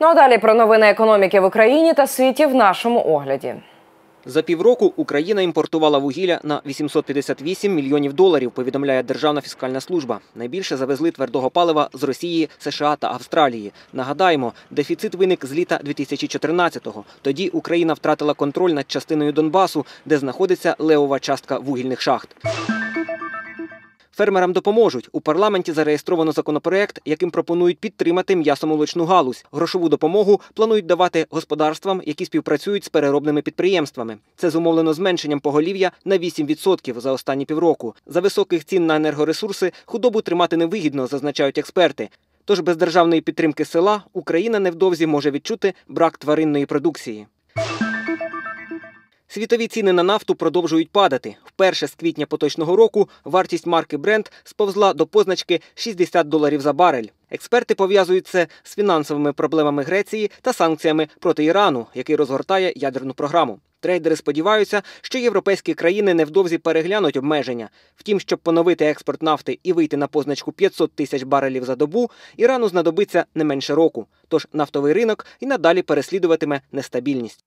Ну а далі про новини економіки в Україні та світі в нашому огляді. За півроку Україна імпортувала вугілля на 858 мільйонів доларів, повідомляє Державна фіскальна служба. Найбільше завезли твердого палива з Росії, США та Австралії. Нагадаємо, дефіцит виник з літа 2014-го. Тоді Україна втратила контроль над частиною Донбасу, де знаходиться левова частка вугільних шахт. Фермерам допоможуть. У парламенті зареєстровано законопроект, яким пропонують підтримати м'ясомолочну галузь. Грошову допомогу планують давати господарствам, які співпрацюють з переробними підприємствами. Це зумовлено зменшенням поголів'я на 8% за останні півроку. За високих цін на енергоресурси худобу тримати невигідно, зазначають експерти. Тож без державної підтримки села Україна невдовзі може відчути брак тваринної продукції. Світові ціни на нафту продовжують падати. Вперше з квітня поточного року вартість марки Brent сповзла до позначки 60 доларів за барель. Експерти пов'язують це з фінансовими проблемами Греції та санкціями проти Ірану, який розгортає ядерну програму. Трейдери сподіваються, що європейські країни невдовзі переглянуть обмеження. Втім, щоб поновити експорт нафти і вийти на позначку 500 тисяч барелів за добу, Ірану знадобиться не менше року. Тож нафтовий ринок і надалі переслідуватиме нестабільність.